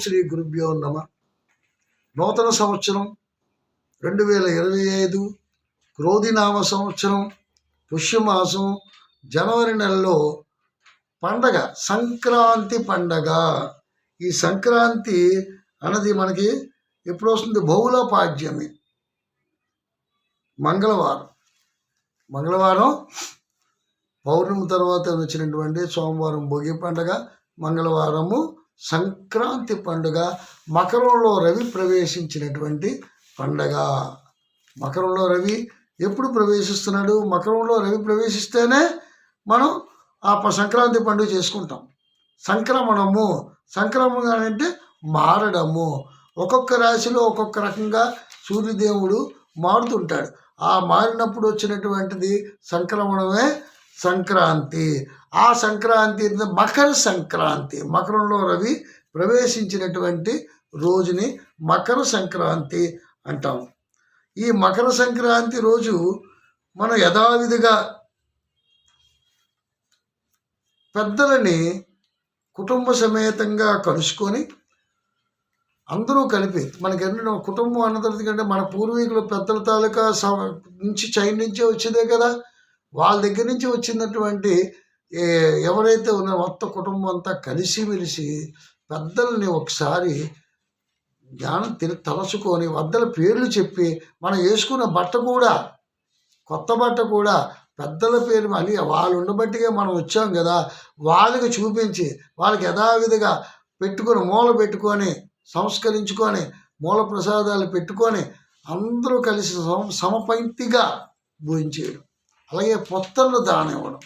శ్రీ గురుభ్యో నమ. నూతన సంవత్సరం రెండు వేల ఇరవై ఐదు క్రోధినామ సంవత్సరం పుష్యమాసం జనవరి నెలలో పండగ సంక్రాంతి పండగ. ఈ సంక్రాంతి అన్నది మనకి ఎప్పుడు వస్తుంది? బహుళపాడ్యమి. మంగళవారం. మంగళవారం పౌర్ణమి తర్వాత వచ్చినటువంటి సోమవారం భోగి పండగ మంగళవారము సంక్రాంతి పండుగ మకరంలో రవి ప్రవేశించినటువంటి పండగ. మకరంలో రవి ఎప్పుడు ప్రవేశిస్తున్నాడు? మకరంలో రవి ప్రవేశిస్తేనే మనం ఆ ప- సంక్రాంతి పండుగ చేసుకుంటాం. సంక్రమణము. సంక్రమణ అంటే మారడము. ఒక్కొక్క రాశిలో ఒక్కొక్క రకంగా సూర్యదేవుడు మారుతుంటాడు. ఆ మారినప్పుడు వచ్చినటువంటిది సంక్రమణమే సంక్రాంతి. ఆ సంక్రాంతి మకర సంక్రాంతి. మకరంలో రవి ప్రవేశించినటువంటి రోజుని మకర సంక్రాంతి అంటాం ఈ మకర సంక్రాంతి రోజు మనం యథావిధిగా పెద్దలని కుటుంబ సమేతంగా కలుసుకొని అందరూ కలిపి మనకి ఎన్నో కుటుంబం అన్న తర్వాత కంటే మన పూర్వీకులు పెద్దల తాలూకా స- నుంచి చైన్ నుంచే వచ్చేదే కదా. వాళ్ళ దగ్గర నుంచి వచ్చినటువంటి ఎవరైతే ఉన్నారో మొత్తం కుటుంబం అంతా కలిసిమెలిసి పెద్దల్ని ఒకసారి జ్ఞానం తిని తలచుకొని వద్దల పేర్లు చెప్పి మనం వేసుకున్న బట్ట కూడా కొత్త బట్ట కూడా పెద్దల పేరు మళ్ళీ వాళ్ళు ఉండబట్టిగా మనం వచ్చాం కదా వాళ్ళకి చూపించి వాళ్ళకి యథావిధిగా పెట్టుకొని మూల పెట్టుకొని సంస్కరించుకొని మూల ప్రసాదాలు పెట్టుకొని అందరూ కలిసి సమ సమపంక్తిగా భోంచేయడం అలాగే పొత్తర్లు దానివ్వడం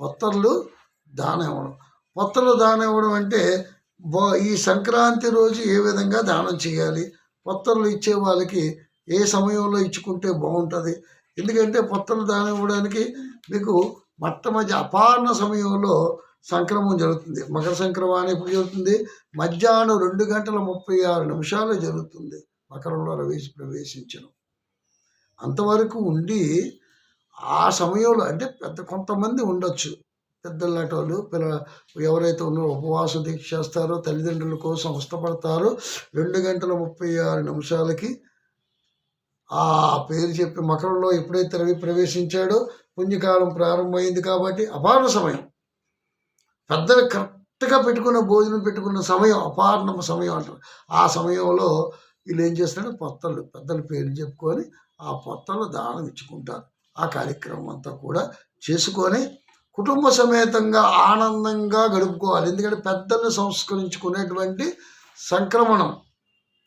పొత్తర్లు దానం ఇవ్వడం పొత్తర్లు దానం ఇవ్వడం అంటే బో- ఈ సంక్రాంతి రోజు ఏ విధంగా దానం చేయాలి? పొత్తర్లు ఇచ్చే వాళ్ళకి ఏ సమయంలో ఇచ్చుకుంటే బాగుంటుంది? ఎందుకంటే పొత్తలు దానం ఇవ్వడానికి మీకు మొట్టమొదటి అపారణ సమయంలో సంక్రమం జరుగుతుంది. మకర సంక్రమణ ఎప్పుడు జరుగుతుంది? మధ్యాహ్నం రెండు గంటల ముప్పై ఆరు నిమిషాలు జరుగుతుంది. మకరంలో రవేశ ప్రవేశించడం. అంతవరకు ఉండి ఆ సమయంలో అంటే పెద్ద కొంతమంది ఉండొచ్చు. పెద్దలాంటి వాళ్ళు పిల్ల ఎవరైతే ఉన్నారో ఉపవాస దీక్ష చేస్తారో తల్లిదండ్రుల కోసం ఇష్టపడతారో రెండు గంటల ముప్పై ఆరు నిమిషాలకి ఆ పేరు చెప్పి మకరంలో ఎప్పుడైతే రవి ప్రవేశించాడో పుణ్యకాలం ప్రారంభమైంది కాబట్టి అపార సమయం. పెద్దలు కరెక్ట్గా పెట్టుకున్న భోజనం పెట్టుకున్న సమయం అపార్ణ సమయం అంటారు. ఆ సమయంలో వీళ్ళు ఏం చేస్తారంటే పొత్తలు పెద్దల పేరు చెప్పుకొని ఆ పొత్తలు దానం ఇచ్చుకుంటారు. ఆ కార్యక్రమం అంతా కూడా చేసుకొని కుటుంబ సమేతంగా ఆనందంగా గడుపుకోవాలి. ఎందుకంటే పెద్దల్ని సంస్కరించుకునేటువంటి సంక్రమణం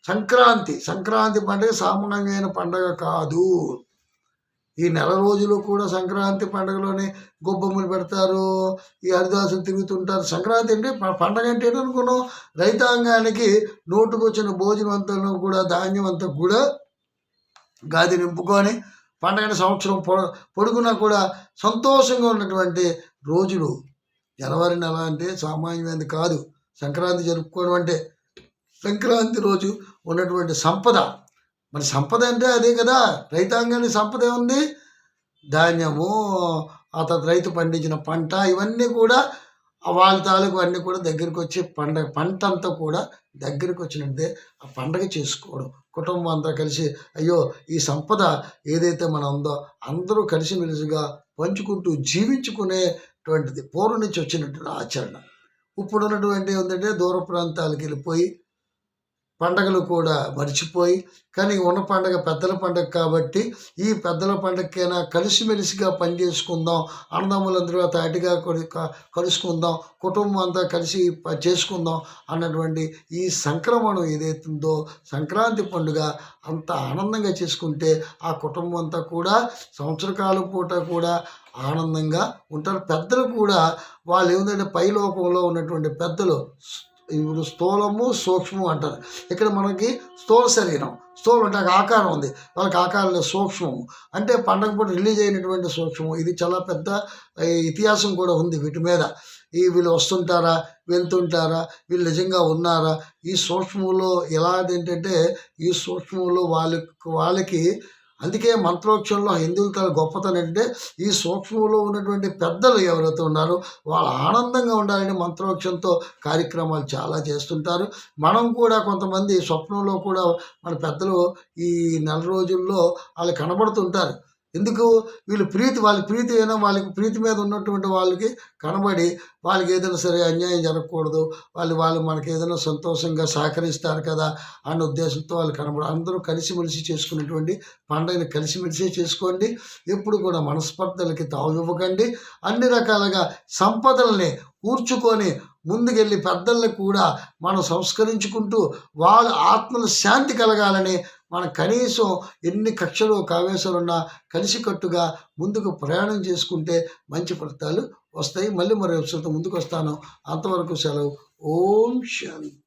సంక్రాంతి సంక్రాంతి పండుగ సామాన్యమైన పండుగ కాదు. ఈ నెల రోజులు కూడా సంక్రాంతి పండుగలోనే గొబ్బమ్మలు పెడతారు ఈ హరిదాసులు తిరుగుతుంటారు. సంక్రాంతి అంటే పండగ అంటే ఏంటనుకున్నాం రైతాంగానికి నోటుకు వచ్చిన భోజనం అంతా కూడా ధాన్యం అంతా కూడా గాది నింపుకొని పండగ సంవత్సరం పొ పొడుగునా కూడా సంతోషంగా ఉన్నటువంటి రోజులు. జనవరి నెల అంటే సామాన్యమైనది కాదు. సంక్రాంతి జరుపుకోవడం అంటే సంక్రాంతి రోజు ఉన్నటువంటి సంపద. మరి సంపద అంటే అదే కదా రైతాంగానికి సంపద ఏముంది? ధాన్యము అతను రైతు పండించిన పంట ఇవన్నీ కూడా వాళ్ళ తాలూకు అన్నీ కూడా దగ్గరికి వచ్చి పండగ పంట అంతా కూడా దగ్గరికి వచ్చినట్టే ఆ పండగ చేసుకోవడం. కుటుంబం అంతా కలిసి అయ్యో ఈ సంపద ఏదైతే మన ఉందో అందరూ కలిసిమెలిసిగా పంచుకుంటూ జీవించుకునేటువంటిది. పూర్వం నుంచి వచ్చినటువంటి ఆచరణ. ఇప్పుడు ఉన్నటువంటి ఏంటంటే దూర ప్రాంతాలకు వెళ్ళిపోయి పండగలు కూడా మర్చిపోయి కానీ ఉన్న పండగ పెద్దల పండగ కాబట్టి ఈ పెద్దల పండగకైనా కలిసిమెలిసిగా పనిచేసుకుందాం. అన్నదమ్ములందరూ తాటిగా కలుసుకుందాం. కుటుంబం అంతా కలిసి ప- చేసుకుందాం అన్నటువంటి ఈ సంక్రమణం ఏదైతుందో సంక్రాంతి పండుగ అంత ఆనందంగా చేసుకుంటే ఆ కుటుంబం అంతా కూడా సంవత్సర కాలం పూట కూడా ఆనందంగా ఉంటారు. పెద్దలు కూడా వాళ్ళు ఏమిటంటే పైలోకంలో ఉన్నటువంటి పెద్దలు ఇప్పుడు స్థూలము సూక్ష్మం అంటారు. ఇక్కడ మనకి స్థూల శరీరం స్థూలం అంటే ఆకారం ఉంది. వాళ్ళకి ఆకారం సూక్ష్మము. అంటే పండగ పూట రిలీజ్ అయినటువంటి సూక్ష్మం ఇది చాలా పెద్ద ఇతిహాసం కూడా ఉంది వీటి మీద. ఈ వీళ్ళు వస్తుంటారా వెళ్తుంటారా వీళ్ళు నిజంగా ఉన్నారా? ఈ సూక్ష్మంలో ఎలా ఏంటంటే ఈ సూక్ష్మంలో వాళ్ళకి వాళ్ళకి అందుకే మంత్రోక్షంలో హిందువుల తల గొప్పతనం ఏంటంటే ఈ సూక్ష్మంలో ఉన్నటువంటి పెద్దలు ఎవరైతే ఉన్నారో వాళ్ళు ఆనందంగా ఉండాలని మంత్రోక్షంతో కార్యక్రమాలు చాలా చేస్తుంటారు. మనం కూడా కొంతమంది స్వప్నంలో కూడా మన పెద్దలు ఈ నెల రోజుల్లో వాళ్ళు కనబడుతుంటారు. ఎందుకు? వీళ్ళు ప్రీతి వాళ్ళ ప్రీతి అయినా వాళ్ళకి ప్రీతి మీద ఉన్నటువంటి వాళ్ళకి కనబడి వాళ్ళకి ఏదైనా సరే అన్యాయం జరగకూడదు. వాళ్ళు వాళ్ళు మనకి ఏదైనా సంతోషంగా సహకరిస్తారు కదా అన్న ఉద్దేశంతో వాళ్ళు కనబడి అందరూ కలిసిమెలిసి చేసుకునేటువంటి పండుగని కలిసిమెలిసి చేసుకోండి. ఎప్పుడు కూడా మనస్పర్ధలకి తావు ఇవ్వకండి. అన్ని రకాలుగా సంపదల్ని కూర్చుకొని ముందుకెళ్ళి పెద్దల్ని కూడా మనం సంస్కరించుకుంటూ వాళ్ళ ఆత్మల శాంతి కలగాలని మన కనీసం ఎన్ని కక్షలు కావేశాలున్నా కలిసికట్టుగా ముందుకు ప్రయాణం చేసుకుంటే మంచి ఫలితాలు వస్తాయి. మళ్ళీ మరో ఎపిసోడ్తో ముందుకు వస్తాను అంతవరకు సెలవు. ఓం శాంతి.